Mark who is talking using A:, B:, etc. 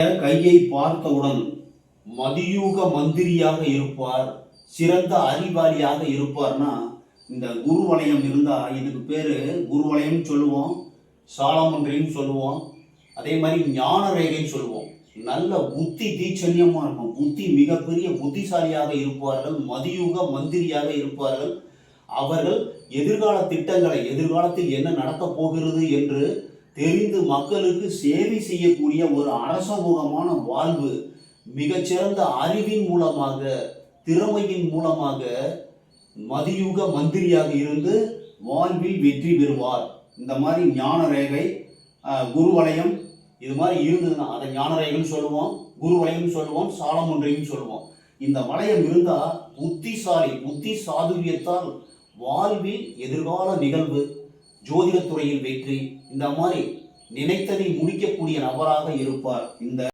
A: கையை பார்த்தவுடன் மதியூக மந்திரியாக இருப்பார் சிறந்த அறிவாளியாக இருப்பார்னா இந்த குரு வலயம் இருந்தா இதுக்கு பேரு குருவலயம் சொல்லுவோம் சாலமன்றின்னு சொல்லுவோம் அதே மாதிரி ஞான ரேகைன்னு சொல்லுவோம். நல்ல புத்தி தீச்சன்யமா இருக்கும். புத்தி மிகப்பெரிய புத்திசாலியாக இருப்பார்கள் மதியூக மந்திரியாக இருப்பார்கள். அவர்கள் எதிர்கால திட்டங்களை எதிர்காலத்தில் என்ன நடக்கப் போகிறது என்று தெரிந்து மக்களுக்கு சேவை செய்யக்கூடிய ஒரு அரசமுகமான வாழ்வு மிகச்சிறந்த அறிவின் மூலமாக திறமையின் மூலமாக மதியுக மந்திரியாக இருந்து வாழ்வில் வெற்றி பெறுவார். இந்த மாதிரி ஞான ரேகை குரு இது மாதிரி இருந்ததுன்னா அதை ஞான ரேகைன்னு சொல்லுவோம் குருவலயம் சொல்லுவோம் சாலமுன்றையும் சொல்லுவோம். இந்த வளையம் இருந்தால் புத்திசாலி புத்தி சாதுரியத்தால் வாழ்வில் எதிர்கால நிகழ்வு. ஜோதிடத்துறையில் வெற்றி. இந்த மாதிரி நினைத்ததை முடிக்கக்கூடிய நபராக இருப்பார் இந்த